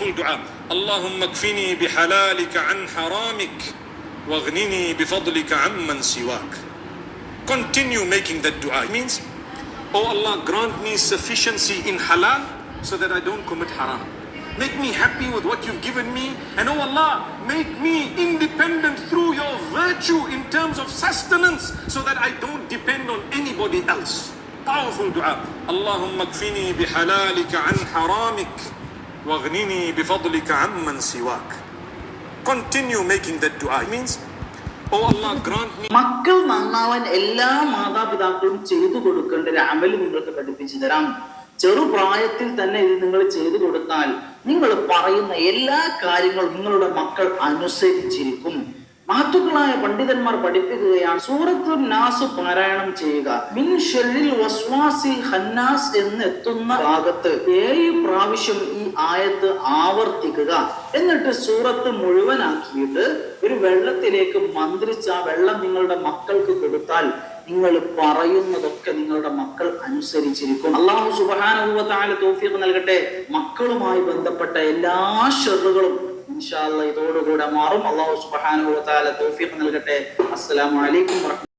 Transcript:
powerful dua. Allahumma kfini bihalalika an haramik waghnini bifadlika amman siwak. Continue making that dua. It means, Oh Allah, grant me sufficiency in halal so that I don't commit haram. Make me happy with what you've given me. And oh Allah, make me independent through your virtue in terms of sustenance so that I don't depend on anybody else. Powerful dua. Allahumma kfini bihalalika an haramik waghnini بِفَضْلِكَ عَمَّنْ سِوَاكَ. Continue making that dua. It means, oh Allah, grant me മക്കൾ നന്നാവാൻ എല്ലാ മാതാപിതാക്കളും ചെയ്തു കൊടുക്കേണ്ട ഒരു അമൽ നിങ്ങൾക്ക് പഠിപ്പിച്ചു തരാം. ചെറുപ്രായത്തിൽ തന്നെ ഇത് നിങ്ങൾ ചെയ്തു കൊടുത്താൽ നിങ്ങൾ പറയുന്ന എല്ലാ കാര്യങ്ങളും നിങ്ങളുടെ മക്കൾ അനുസരിച്ചിരിക്കും. മഹത്തുക്കളായ പണ്ഡിതന്മാർ പഠിപ്പിക്കുകയാണ്. സൂറത്തു നാസ് പാരായണം ചെയ്യുക. മിൻ ഷെല്ലിൽ വസ്വാസിൽ ഹന്നാസ് എന്ന് ഭാഗത്ത് ഏഴ് പ്രാവശ്യം ഈ ആയത്ത് ആവർത്തിക്കുക. എന്നിട്ട് സൂറത്ത് മുഴുവനാക്കിയിട്ട് ഒരു വെള്ളത്തിലേക്ക് മന്ത്രിച്ച് ആ വെള്ളം നിങ്ങളുടെ മക്കൾക്ക് കൊടുത്താൽ നിങ്ങൾ പറയുന്നതൊക്കെ നിങ്ങളുടെ മക്കൾ അനുസരിച്ചിരിക്കും. അള്ളാഹു സുബാനുഭവത്തായ തോഫിയൊക്കെ നൽകട്ടെ. മക്കളുമായി ബന്ധപ്പെട്ട എല്ലാ ഷെറുകളും ഇൻഷാല്ല ഇതോടുകൂടെ മാറും. അള്ളാഹു സുബാനുഭവത്താല തോഫിക്ക് നൽകട്ടെ. അസ്സലാമു അലൈക്കും വറഹ്മത്തുള്ളാഹി